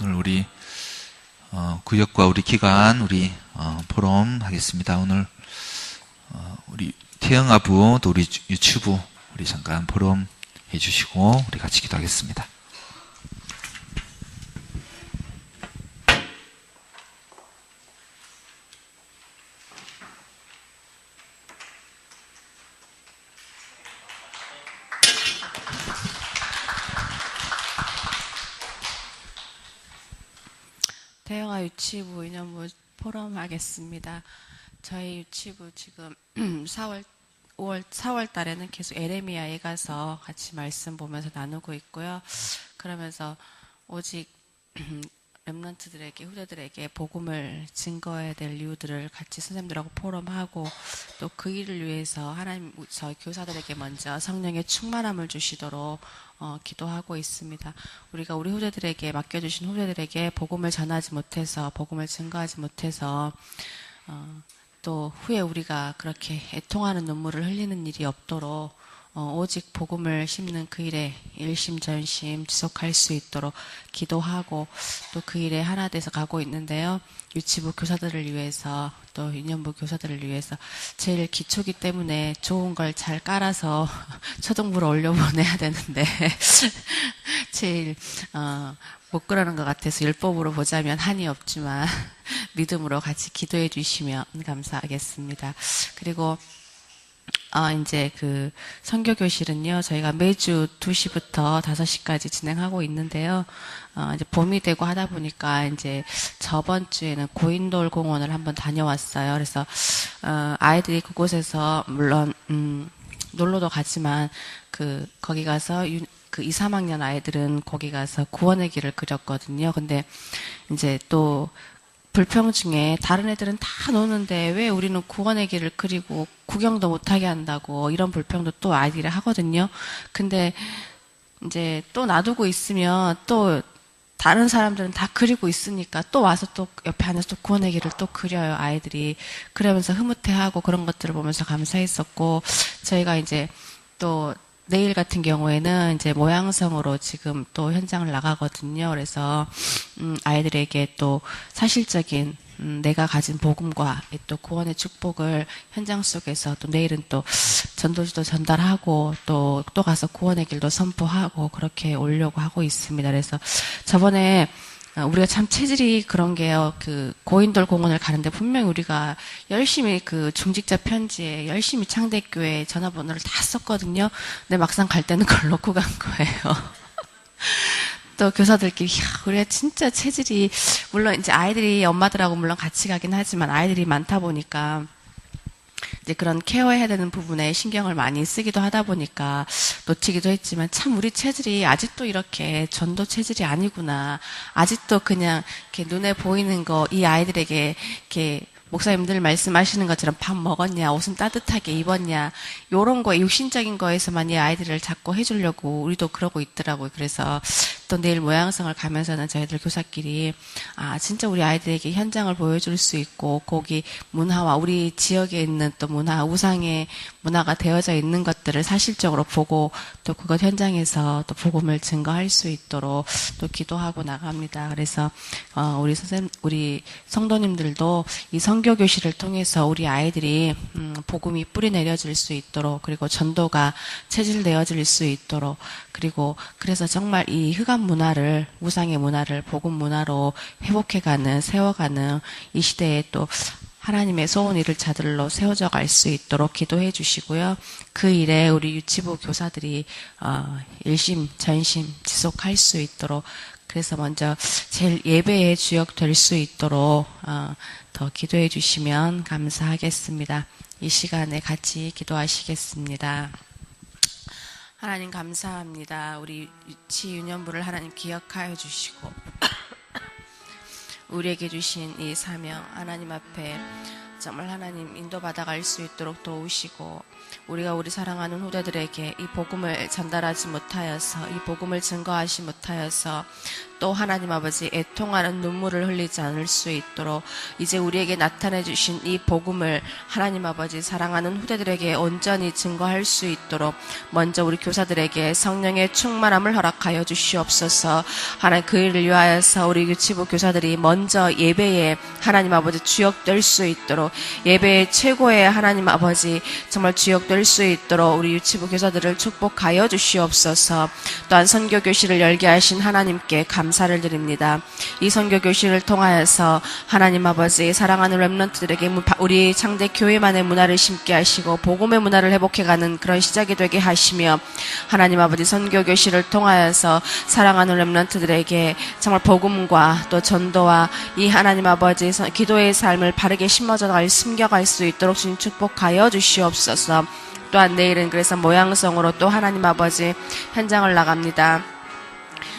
오늘 우리 어, 구역과 우리 기관 우리 어, 포럼 하겠습니다. 오늘 어, 우리 태영 아부 또 우리 유튜브 우리 잠깐 포럼 해주시고 우리 같이 기도하겠습니다. 태영아 유치부 인연부 하겠습니다. 저희 유치부 지금 4월 5월 4월 달에는 계속 에레미야에 가서 같이 말씀 보면서 나누고 있고요. 그러면서 오직 렘런트들에게 후대들에게 복음을 증거해야 될 이유들을 같이 선생님들하고 포럼하고 또 그 일을 위해서 하나님 저희 교사들에게 먼저 성령의 충만함을 주시도록 어, 기도하고 있습니다. 우리가 우리 후대들에게 맡겨주신 후대들에게 복음을 전하지 못해서 복음을 증거하지 못해서 어, 또 후에 우리가 그렇게 애통하는 눈물을 흘리는 일이 없도록 어, 오직 복음을 심는 그 일에 일심전심 지속할 수 있도록 기도하고 또 그 일에 하나 돼서 가고 있는데요. 유치부 교사들을 위해서 또 유년부 교사들을 위해서 제일 기초기 때문에 좋은 걸 잘 깔아서 초등부로 올려보내야 되는데 제일 어, 못 그러는 것 같아서 율법으로 보자면 한이 없지만 믿음으로 같이 기도해 주시면 감사하겠습니다. 그리고 아, 이제 그 선교 교실은요, 저희가 매주 2시부터 5시까지 진행하고 있는데요. 어, 이제 봄이 되고 하다 보니까 이제 저번 주에는 고인돌 공원을 한번 다녀왔어요. 그래서 어, 아이들이 그곳에서 물론 음, 놀러도 가지만 그 거기 가서 유, 그 2, 3학년 아이들은 거기 가서 구원의 길을 그렸거든요. 근데 이제 또 불평 중에 다른 애들은 다 노는데 왜 우리는 구원의 길을 그리고 구경도 못하게 한다고 이런 불평도 또 아이들이 하거든요. 근데 이제 또 놔두고 있으면 또 다른 사람들은 다 그리고 있으니까 또 와서 또 옆에 앉아서 또 구원의 길을 또 그려요 아이들이 그러면서 흐뭇해하고 그런 것들을 보면서 감사했었고 저희가 이제 또 내일 같은 경우에는 이제 모양성으로 지금 또 현장을 나가거든요. 그래서 음, 아이들에게 또 사실적인 음, 내가 가진 복음과 또 구원의 축복을 현장 속에서 또 내일은 또 전도지도 전달하고 또 또 가서 구원의 길도 선포하고 그렇게 오려고 하고 있습니다. 그래서 저번에 어, 우리가 참 체질이 그런 게요. 그 고인돌 공원을 가는데 분명히 우리가 열심히 그 중직자 편지에 열심히 창대교회 전화번호를 다 썼거든요. 근데 막상 갈 때는 그걸 놓고 간 거예요. 또 교사들끼리 야, 우리가 진짜 체질이 물론 이제 아이들이 엄마들하고 물론 같이 가긴 하지만 아이들이 많다 보니까 이제 그런 케어해야 되는 부분에 신경을 많이 쓰기도 하다 보니까 놓치기도 했지만 참 우리 체질이 아직도 이렇게 전도 체질이 아니구나. 아직도 그냥 이렇게 눈에 보이는 거 이 아이들에게 이렇게 목사님들 말씀하시는 것처럼 밥 먹었냐, 옷은 따뜻하게 입었냐, 요런 거, 육신적인 거에서만 이 아이들을 자꾸 해주려고 우리도 그러고 있더라고요. 그래서 또 내일 모양성을 가면서는 저희들 교사끼리 아 진짜 우리 아이들에게 현장을 보여줄 수 있고 거기 문화와 우리 지역에 있는 또 문화 우상의 문화가 되어져 있는 것들을 사실적으로 보고 또 그것 현장에서 또 복음을 증거할 수 있도록 또 기도하고 나갑니다. 그래서 어, 우리 선생 우리 성도님들도 이 성교 교실을 통해서 우리 아이들이 음, 복음이 뿌리 내려질 수 있도록 그리고 전도가 체질되어질 수 있도록 그리고 그래서 정말 이 흑암 문화를 우상의 문화를 복음 문화로 회복해가는 세워가는 이 시대에 또 하나님의 소원 이를 자들로 세워져 갈 수 있도록 기도해 주시고요. 그 일에 우리 유치부 교사들이 어, 일심 전심 지속할 수 있도록 그래서 먼저 제일 예배의 주역 될 수 있도록 어, 더 기도해 주시면 감사하겠습니다. 이 시간에 같이 기도하시겠습니다. 하나님 감사합니다. 우리 유치 유년부를 하나님 기억하여 주시고 우리에게 주신 이 사명 하나님 앞에 정말 하나님 인도받아 갈 수 있도록 도우시고 우리가 우리 사랑하는 후대들에게 이 복음을 전달하지 못하여서 이 복음을 증거하지 못하여서 또 하나님 아버지 애통하는 눈물을 흘리지 않을 수 있도록 이제 우리에게 나타내 주신 이 복음을 하나님 아버지 사랑하는 후대들에게 온전히 증거할 수 있도록 먼저 우리 교사들에게 성령의 충만함을 허락하여 주시옵소서. 하나님 그 일을 위하여서 우리 유치부 교사들이 먼저 예배에 하나님 아버지 주역될 수 있도록 예배의 최고의 하나님 아버지 정말 주역 될 수 있도록 우리 유치부 교사들을 축복하여 주시옵소서 또한 선교 교실을 열게 하신 하나님께 감사를 드립니다. 이 선교 교실을 통하여서 하나님 아버지 사랑하는 렘넌트들에게 문- 우리 창대 교회만의 문화를 심게 하시고 복음의 문화를 회복해가는 그런 시작이 되게 하시며 하나님 아버지 선교 교실을 통하여서 사랑하는 렘넌트들에게 정말 복음과 또 전도와 이 하나님 아버지 선- 기도의 삶을 바르게 심어져 갈 숨겨갈 수 있도록 주님 축복하여 주시옵소서. 또한 내일은 그래서 모양성으로 또 하나님 아버지 현장을 나갑니다.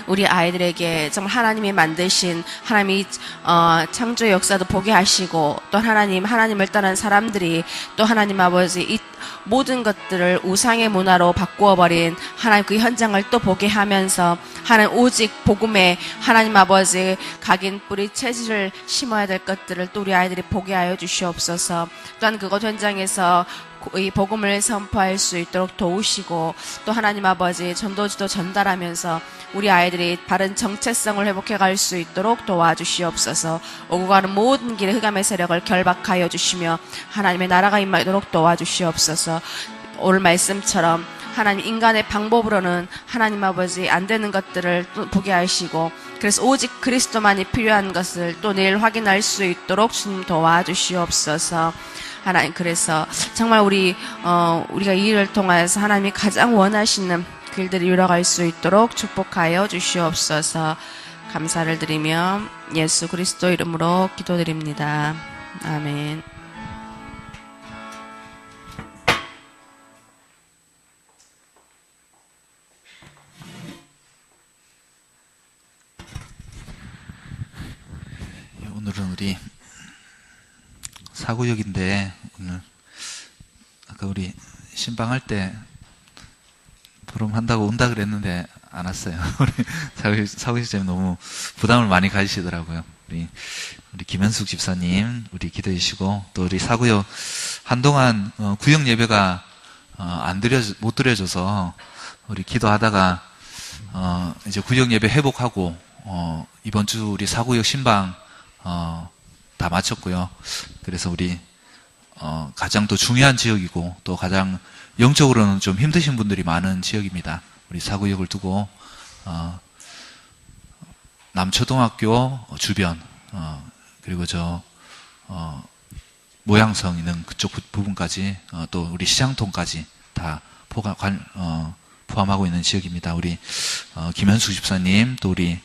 우리 아이들에게 정말 하나님이 만드신 하나님이 어, 창조의 역사도 보게 하시고 또 하나님 하나님을 떠난 사람들이 또 하나님 아버지 이 모든 것들을 우상의 문화로 바꾸어 버린 하나님 그 현장을 또 보게 하면서 하나님 오직 복음에 하나님 아버지 각인 뿌리 체질을 심어야 될 것들을 또 우리 아이들이 보게 하여 주시옵소서. 또한 그것 현장에서 이 복음을 선포할 수 있도록 도우시고 또 하나님 아버지 전도지도 전달하면서 우리 아이들 이 바른 정체성을 회복해 갈 수 있도록 도와주시옵소서 오고 가는 모든 길에 흑암의 세력을 결박하여 주시며 하나님의 나라가 임하도록 도와주시옵소서 오늘 말씀처럼 하나님 인간의 방법으로는 하나님 아버지 안 되는 것들을 또 보게 하시고 그래서 오직 그리스도만이 필요한 것을 또 내일 확인할 수 있도록 주님 도와주시옵소서. 하나님 그래서 정말 우리 어 우리가 이 일을 통하여서 하나님이 가장 원하시는 길들을 이뤄갈 수 있도록 축복하여 주시옵소서. 감사를 드리며 예수 그리스도 이름으로 기도드립니다. 아멘. 오늘은 우리 사구역인데 오늘 아까 우리 신방할 때 보름 한다고 온다 그랬는데 안 왔어요. 우리 사구역장님 너무 부담을 많이 가지시더라고요. 우리 우리 김현숙 집사님 우리 기도해 주시고 또 우리 사구역 한동안 어, 구역 예배가 어, 안 드려 못 드려져서 우리 기도하다가 어, 이제 구역 예배 회복하고 어, 이번 주 우리 사구역 신방 어, 다 마쳤고요. 그래서 우리 어, 가장 또 중요한 지역이고 또 가장 영적으로는 좀 힘드신 분들이 많은 지역입니다. 우리 사구역을 두고 어, 남초등학교 주변 어, 그리고 저 어, 모양성 있는 그쪽 부- 부분까지 어, 또 우리 시장통까지 다 포가, 관, 어, 포함하고 있는 지역입니다. 우리 어, 김현수 집사님 또 우리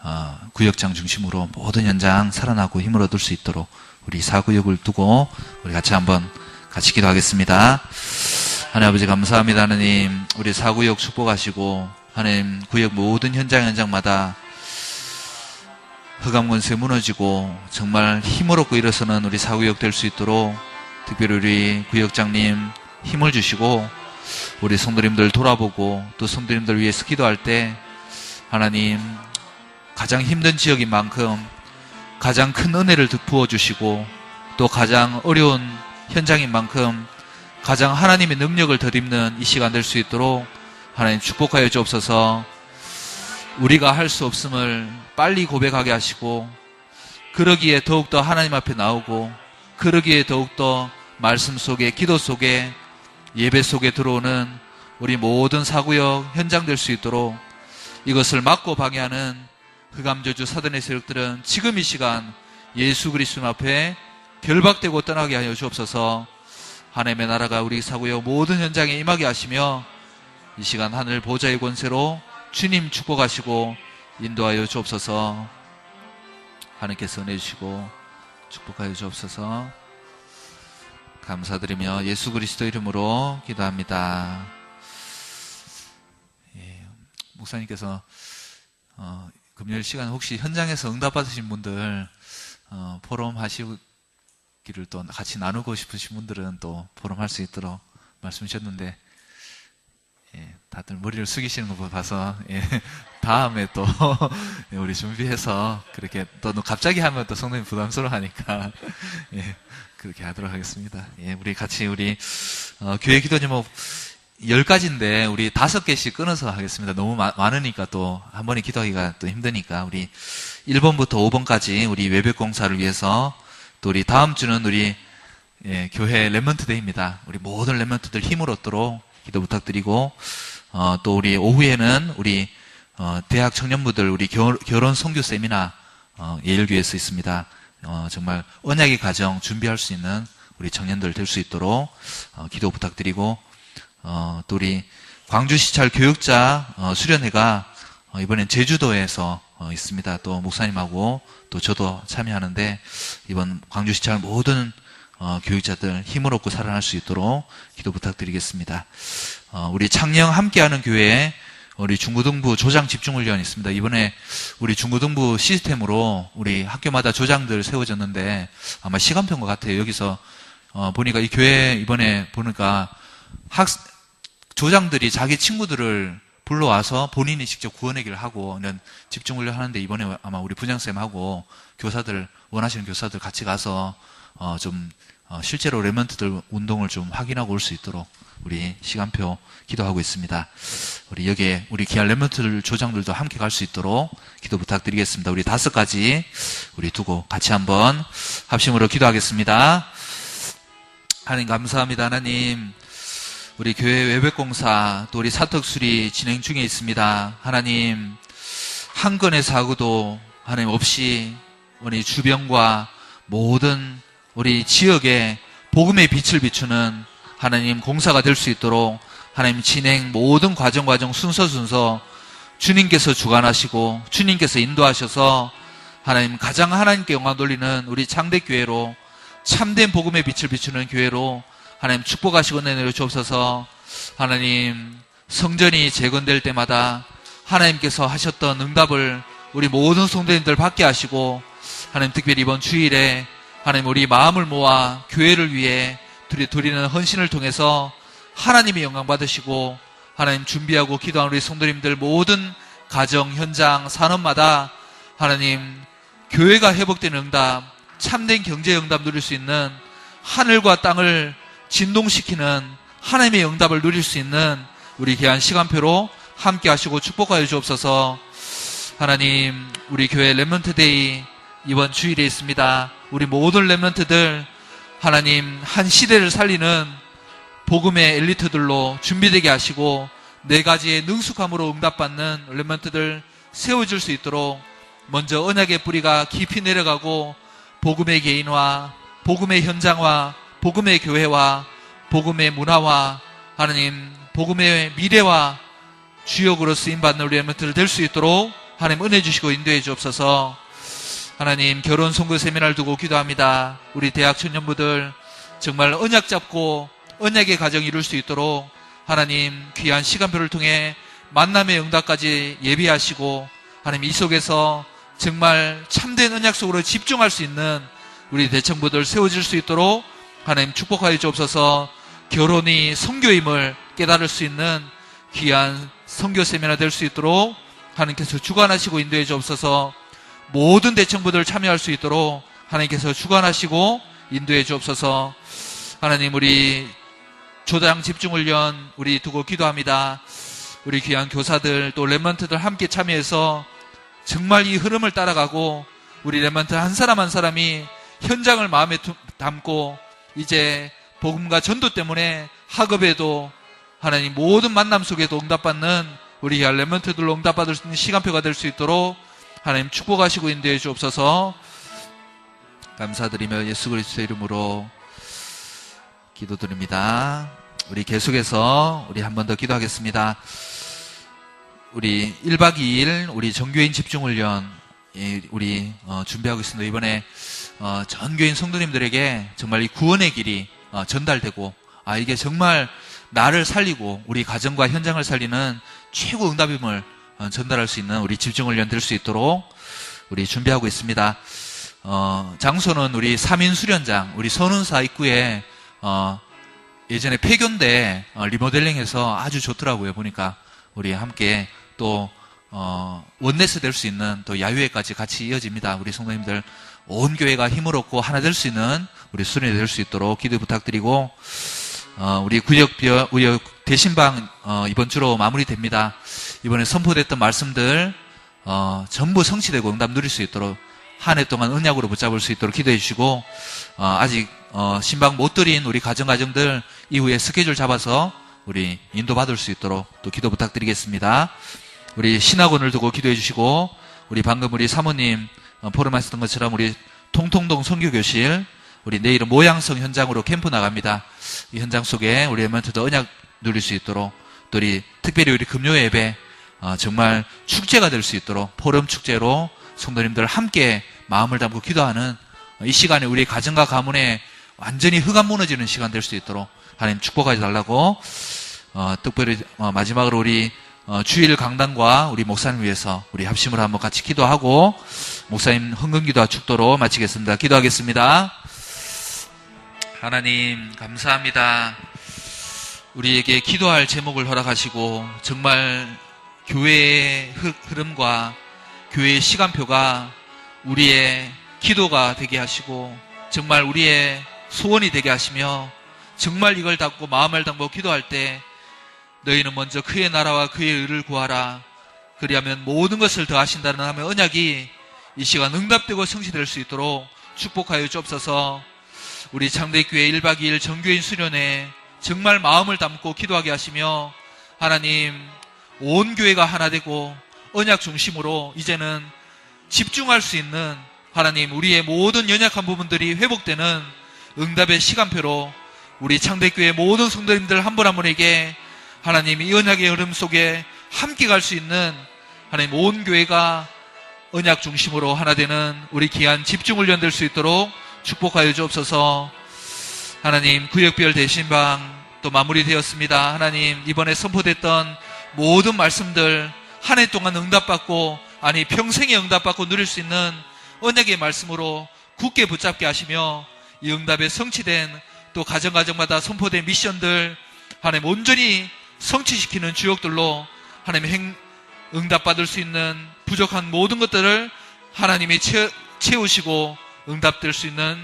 어, 구역장 중심으로 모든 현장 살아나고 힘을 얻을 수 있도록 우리 사구역을 두고 우리 같이 한번 같이 기도하겠습니다. 하나님 아버지 감사합니다. 하나님 우리 사구역 축복하시고 하나님 구역 모든 현장 현장마다 흑암 권세 무너지고 정말 힘을 얻고 일어서는 우리 사구역 될 수 있도록 특별히 우리 구역장님 힘을 주시고 우리 성도님들 돌아보고 또 성도님들 위해서 기도할 때 하나님 가장 힘든 지역인 만큼 가장 큰 은혜를 부어 주시고 또 가장 어려운 현장인 만큼 가장 하나님의 능력을 덧입는 이 시간 될 수 있도록 하나님 축복하여 주옵소서. 우리가 할 수 없음을 빨리 고백하게 하시고 그러기에 더욱더 하나님 앞에 나오고 그러기에 더욱더 말씀 속에 기도 속에 예배 속에 들어오는 우리 모든 사구역 현장 될 수 있도록 이것을 막고 방해하는 흑암저주 사단의 세력들은 지금 이 시간 예수 그리스도 앞에 결박되고 떠나게 하여 주옵소서 하나님의 나라가 우리 사구역 모든 현장에 임하게 하시며 이 시간 하늘 보좌의 권세로 주님 축복하시고 인도하여 주옵소서 하나님께서 은혜 주시고 축복하여 주옵소서 감사드리며 예수 그리스도 이름으로 기도합니다. 예, 목사님께서 어, 금요일 시간 혹시 현장에서 응답 받으신 분들 어, 포럼 하시고 길을 또 같이 나누고 싶으신 분들은 또 포럼할 수 있도록 말씀 주셨는데 예, 다들 머리를 숙이시는 거 봐서 예, 다음에 또 예, 우리 준비해서 그렇게 또 갑자기 하면 또 성도님 부담스러워하니까 예, 그렇게 하도록 하겠습니다. 예, 우리 같이 우리 어, 교회 기도 제목 열 가지인데 우리 다섯 개씩 끊어서 하겠습니다. 너무 마- 많으니까 또 한 번에 기도하기가 또 힘드니까 우리 1번부터 5번까지 우리 외벽 공사를 위해서 또 우리 다음 주는 우리 예, 교회 랩먼트 데이입니다. 우리 모든 랩먼트들 힘을 얻도록 기도 부탁드리고 어, 또 우리 오후에는 우리 어, 대학 청년부들 우리 결, 결혼 선교 세미나 어, 예일교회에서 있습니다. 어, 정말 언약의 가정 준비할 수 있는 우리 청년들 될 수 있도록 어, 기도 부탁드리고 어, 또 우리 광주시찰 교육자 어, 수련회가 어, 이번엔 제주도에서 어, 있습니다. 또 목사님하고 또 저도 참여하는데 이번 광주시찰 모든 어, 교육자들 힘을 얻고 살아날 수 있도록 기도 부탁드리겠습니다. 어, 우리 창녕 함께하는 교회에 우리 중고등부 조장 집중훈련 있습니다. 이번에 우리 중고등부 시스템으로 우리 학교마다 조장들 세워졌는데 아마 시간표인 것 같아요. 여기서 어, 보니까 이 교회 이번에 보니까 학 조장들이 자기 친구들을 불러와서 본인이 직접 구원하기를 하고는 집중훈련 하는데 이번에 아마 우리 부장쌤하고 교사들 원하시는 교사들 같이 가서 어, 좀 어, 실제로 레먼트들 운동을 좀 확인하고 올 수 있도록 우리 시간표 기도하고 있습니다. 우리 여기에 우리 기아 레먼트들 조장들도 함께 갈 수 있도록 기도 부탁드리겠습니다. 우리 다섯 가지 우리 두고 같이 한번 합심으로 기도하겠습니다. 하나님 감사합니다. 하나님 우리 교회 외백공사 또 우리 사턱수리 진행 중에 있습니다. 하나님 한 건의 사고도 하나님 없이 우리 주변과 모든 우리 지역에 복음의 빛을 비추는 하나님 공사가 될 수 있도록 하나님 진행 모든 과정 과정 순서 순서 주님께서 주관하시고 주님께서 인도하셔서 하나님 가장 하나님께 영광 돌리는 우리 창대 교회로 참된 복음의 빛을 비추는 교회로 하나님 축복하시고 내려 주옵소서. 하나님 성전이 재건될 때마다 하나님께서 하셨던 응답을 우리 모든 성도님들 받게 하시고 하나님 특별히 이번 주일에 하나님 우리 마음을 모아 교회를 위해 드리- 드리는 헌신을 통해서 하나님의 영광 받으시고 하나님 준비하고 기도하는 우리 성도님들 모든 가정, 현장, 산업마다 하나님 교회가 회복되는 응답, 참된 경제 응답 누릴 수 있는 하늘과 땅을 진동시키는 하나님의 응답을 누릴 수 있는 우리 귀한 시간표로 함께 하시고 축복하여 주옵소서. 하나님, 우리 교회 렘런트 데이 이번 주일에 있습니다. 우리 모든 렘런트들 하나님 한 시대를 살리는 복음의 엘리트들로 준비되게 하시고 네 가지의 능숙함으로 응답받는 렘런트들 세워줄 수 있도록 먼저 언약의 뿌리가 깊이 내려가고 복음의 개인화, 복음의 현장화, 복음의 교회와 복음의 문화와 하나님 복음의 미래와 주역으로 쓰임받는 우리 렘런트들 될수 있도록 하나님 은혜 주시고 인도해 주옵소서 하나님 결혼 선거 세미나를 두고 기도합니다. 우리 대학 청년부들 정말 언약 잡고 언약의 가정 이룰 수 있도록 하나님 귀한 시간표를 통해 만남의 응답까지 예비하시고 하나님 이 속에서 정말 참된 언약 속으로 집중할 수 있는 우리 대청부들 세워질 수 있도록 하나님 축복하여 주옵소서 결혼이 성교임을 깨달을 수 있는 귀한 성교 세미나 될 수 있도록 하나님께서 주관하시고 인도해 주옵소서. 모든 대청부들 참여할 수 있도록 하나님께서 주관하시고 인도해 주옵소서. 하나님 우리 조당 집중훈련 우리 두고 기도합니다. 우리 귀한 교사들 또 랩먼트들 함께 참여해서 정말 이 흐름을 따라가고 우리 랩먼트 한 사람 한 사람이 현장을 마음에 두- 담고 이제 복음과 전도 때문에 학업에도 하나님 모든 만남 속에도 응답받는 우리 귀한 랩먼트들로 응답받을 수 있는 시간표가 될 수 있도록 하나님 축복하시고 인도해 주옵소서 감사드리며 예수 그리스도의 이름으로 기도드립니다. 우리 계속해서 우리 한 번 더 기도하겠습니다. 우리 1박 2일 우리 정교인 집중훈련 예, 우리 어, 준비하고 있습니다. 이번에 어, 전교인 성도님들에게 정말 이 구원의 길이 어, 전달되고 아 이게 정말 나를 살리고 우리 가정과 현장을 살리는 최고 응답임을 어, 전달할 수 있는 우리 집중훈련 될 수 있도록 우리 준비하고 있습니다. 어, 장소는 우리 삼인 수련장, 우리 선운사 입구에 어, 예전에 폐교인데 어, 리모델링해서 아주 좋더라고요. 보니까 우리 함께 또 어, 원네스 될 수 있는 또 야유회까지 같이 이어집니다. 우리 성도님들 온 교회가 힘을 얻고 하나 될 수 있는 우리 수련이 될 수 있도록 기도 부탁드리고 어, 우리 구역 우리 대신방 어, 이번 주로 마무리됩니다. 이번에 선포됐던 말씀들 어, 전부 성취되고 응답 누릴 수 있도록 한 해 동안 언약으로 붙잡을 수 있도록 기도해 주시고 어, 아직 어, 신방 못 드린 우리 가정 가정들 이후에 스케줄 잡아서 우리 인도 받을 수 있도록 또 기도 부탁드리겠습니다. 우리 신학원을 두고 기도해 주시고 우리 방금 우리 사모님 어, 포럼하셨던 것처럼 우리 통통동 선교교실 우리 내일은 모양성 현장으로 캠프 나갑니다. 이 현장 속에 우리 엠먼트도 언약 누릴 수 있도록 또 우리 특별히 우리 금요 예배 어, 정말 축제가 될 수 있도록 포럼 축제로 성도님들 함께 마음을 담고 기도하는 이 시간에 우리 가정과 가문에 완전히 흑암 무너지는 시간 될 수 있도록 하나님 축복하지 달라고 어, 특별히 어, 마지막으로 우리 어, 주일 강단과 우리 목사님 위해서 우리 합심을 한번 같이 기도하고 목사님 흥금기도와 축도로 마치겠습니다. 기도하겠습니다. 하나님 감사합니다. 우리에게 기도할 제목을 허락하시고 정말 교회의 흐- 흐름과 교회의 시간표가 우리의 기도가 되게 하시고 정말 우리의 소원이 되게 하시며 정말 이걸 담고 마음을 담고 기도할 때 너희는 먼저 그의 나라와 그의 의를 구하라. 그리하면 모든 것을 더하신다는 하면 언약이 이 시간 응답되고 성취될 수 있도록 축복하여 주옵소서. 우리 창대교회 1박 2일 정교인 수련회 정말 마음을 담고 기도하게 하시며 하나님 온 교회가 하나 되고 언약 중심으로 이제는 집중할 수 있는 하나님 우리의 모든 연약한 부분들이 회복되는 응답의 시간표로 우리 창대교회 모든 성도님들 한 분 한 분에게 하나님 이 언약의 흐름 속에 함께 갈 수 있는 하나님 온 교회가 언약 중심으로 하나 되는 우리 귀한 집중훈련 될 수 있도록 축복하여 주옵소서 하나님 구역별 대신방 또 마무리되었습니다. 하나님 이번에 선포됐던 모든 말씀들 한 해 동안 응답받고 아니 평생에 응답받고 누릴 수 있는 언약의 말씀으로 굳게 붙잡게 하시며 이 응답에 성취된 또 가정 가정마다 선포된 미션들 하나님 온전히 성취시키는 주역들로 하나님 행 응답받을 수 있는 부족한 모든 것들을 하나님이 채, 채우시고 응답될 수 있는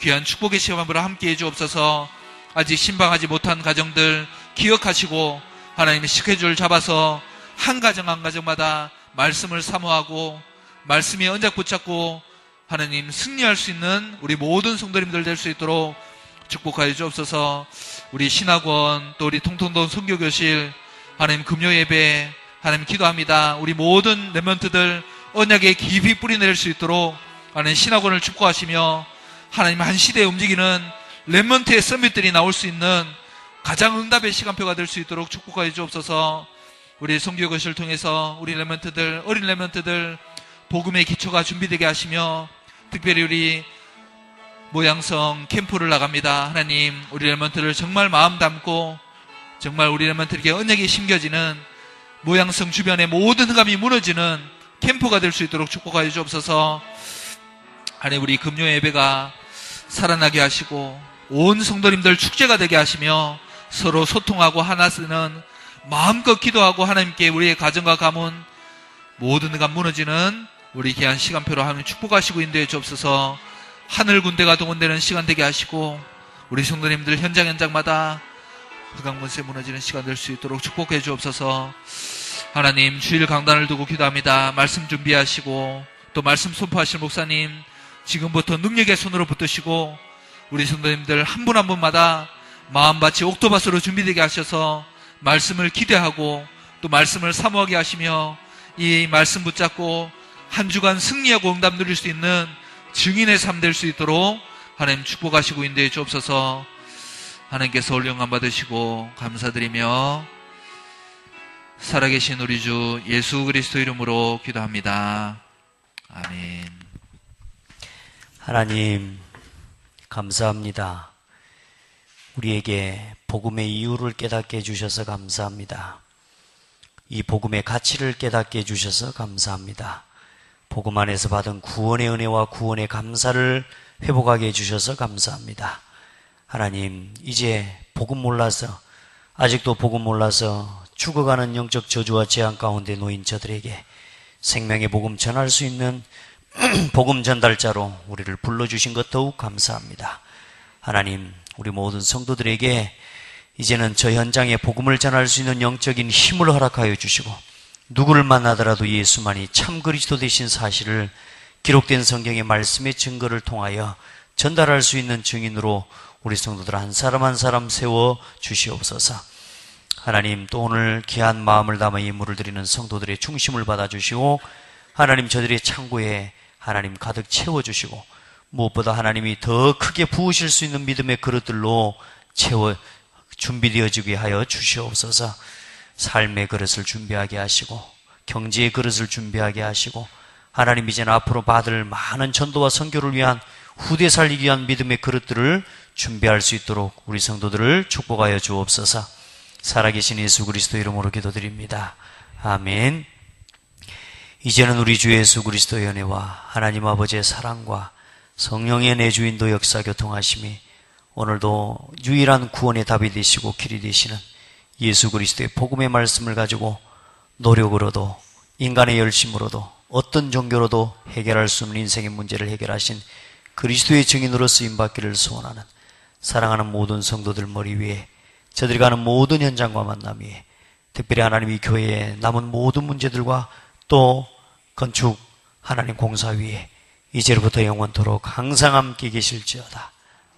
귀한 축복의 시험으로 함께 해 주옵소서. 아직 신방하지 못한 가정들 기억하시고 하나님의 스케줄 잡아서 한 가정 한 가정마다 말씀을 사모하고 말씀에 언작 붙잡고 하나님 승리할 수 있는 우리 모든 성도님들 될 수 있도록 축복하여 주옵소서 우리 신학원 또 우리 통통동 선교교실 하나님 금요 예배 하나님 기도합니다. 우리 모든 렘런트들 언약에 깊이 뿌리내릴 수 있도록 하나님 신학원을 축복하시며 하나님 한 시대에 움직이는 렘런트의 서밋들이 나올 수 있는 가장 응답의 시간표가 될 수 있도록 축복하여 주옵소서. 우리 성교교실을 통해서 우리 렘런트들 어린 렘런트들 복음의 기초가 준비되게 하시며 특별히 우리 모양성 캠프를 나갑니다. 하나님, 우리 렘먼트를 정말 마음 담고 정말 우리 렘먼트에게 언약이 심겨지는 모양성 주변의 모든 흑암이 무너지는 캠프가 될 수 있도록 축복하여 주옵소서. 하나님, 우리 금요 예배가 살아나게 하시고 온 성도님들 축제가 되게 하시며 서로 소통하고 하나 쓰는 마음껏 기도하고 하나님께 우리의 가정과 가문 모든 흑암 무너지는 우리 귀한 시간표로 하나님 축복하시고 인도해 주옵소서. 하늘 군대가 동원되는 시간 되게 하시고 우리 성도님들 현장 현장마다 흑암권세 무너지는 시간 될 수 있도록 축복해 주옵소서. 하나님 주일 강단을 두고 기도합니다. 말씀 준비하시고 또 말씀 선포하실 목사님 지금부터 능력의 손으로 붙드시고 우리 성도님들 한 분한 분마다 마음밭이 옥토밭으로 준비되게 하셔서 말씀을 기대하고 또 말씀을 사모하게 하시며 이 말씀 붙잡고 한 주간 승리하고 응답 누릴 수 있는 증인의 삶 될 수 있도록 하나님 축복하시고 인도해 주옵소서 하나님께서 올영감 받으시고 감사드리며 살아계신 우리 주 예수 그리스도 이름으로 기도합니다. 아멘. 하나님, 감사합니다. 우리에게 복음의 이유를 깨닫게 해주셔서 감사합니다. 이 복음의 가치를 깨닫게 해주셔서 감사합니다. 복음 안에서 받은 구원의 은혜와 구원의 감사를 회복하게 해주셔서 감사합니다. 하나님, 이제 복음 몰라서, 아직도 복음 몰라서 죽어가는 영적 저주와 재앙 가운데 놓인 저들에게 생명의 복음 전할 수 있는 복음 전달자로 우리를 불러주신 것 더욱 감사합니다. 하나님, 우리 모든 성도들에게 이제는 저 현장에 복음을 전할 수 있는 영적인 힘을 허락하여 주시고 누구를 만나더라도 예수만이 참 그리스도 되신 사실을 기록된 성경의 말씀의 증거를 통하여 전달할 수 있는 증인으로 우리 성도들 한 사람 한 사람 세워 주시옵소서. 하나님 또 오늘 귀한 마음을 담아 예물을 드리는 성도들의 중심을 받아 주시고 하나님 저들의 창고에 하나님 가득 채워 주시고 무엇보다 하나님이 더 크게 부으실 수 있는 믿음의 그릇들로 채워 준비되어지게 하여 주시옵소서. 삶의 그릇을 준비하게 하시고 경제의 그릇을 준비하게 하시고 하나님 이제는 앞으로 받을 많은 전도와 선교를 위한 후대 살리기 위한 믿음의 그릇들을 준비할 수 있도록 우리 성도들을 축복하여 주옵소서. 살아계신 예수 그리스도 이름으로 기도드립니다. 아멘. 이제는 우리 주 예수 그리스도의 은혜와 하나님 아버지의 사랑과 성령의 내주인도 역사 교통하심이 오늘도 유일한 구원의 답이 되시고 길이 되시는 예수 그리스도의 복음의 말씀을 가지고 노력으로도 인간의 열심으로도 어떤 종교로도 해결할 수 없는 인생의 문제를 해결하신 그리스도의 증인으로 쓰임 받기를 소원하는 사랑하는 모든 성도들 머리 위에 저들이 가는 모든 현장과 만남 위에 특별히 하나님이 교회에 남은 모든 문제들과 또 건축 하나님 공사 위에 이제로부터 영원토록 항상 함께 계실지어다.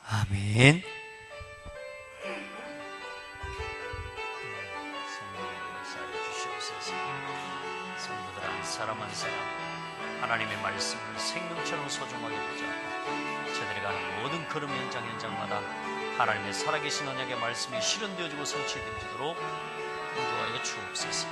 아멘. 하나님의 말씀을 생명처럼 소중하게 보자. 저들이 가는 모든 걸음 현장 현장마다 하나님의 살아계신 언약의 말씀이 실현되어지고 성취되어지도록 인도하여 주옵소서.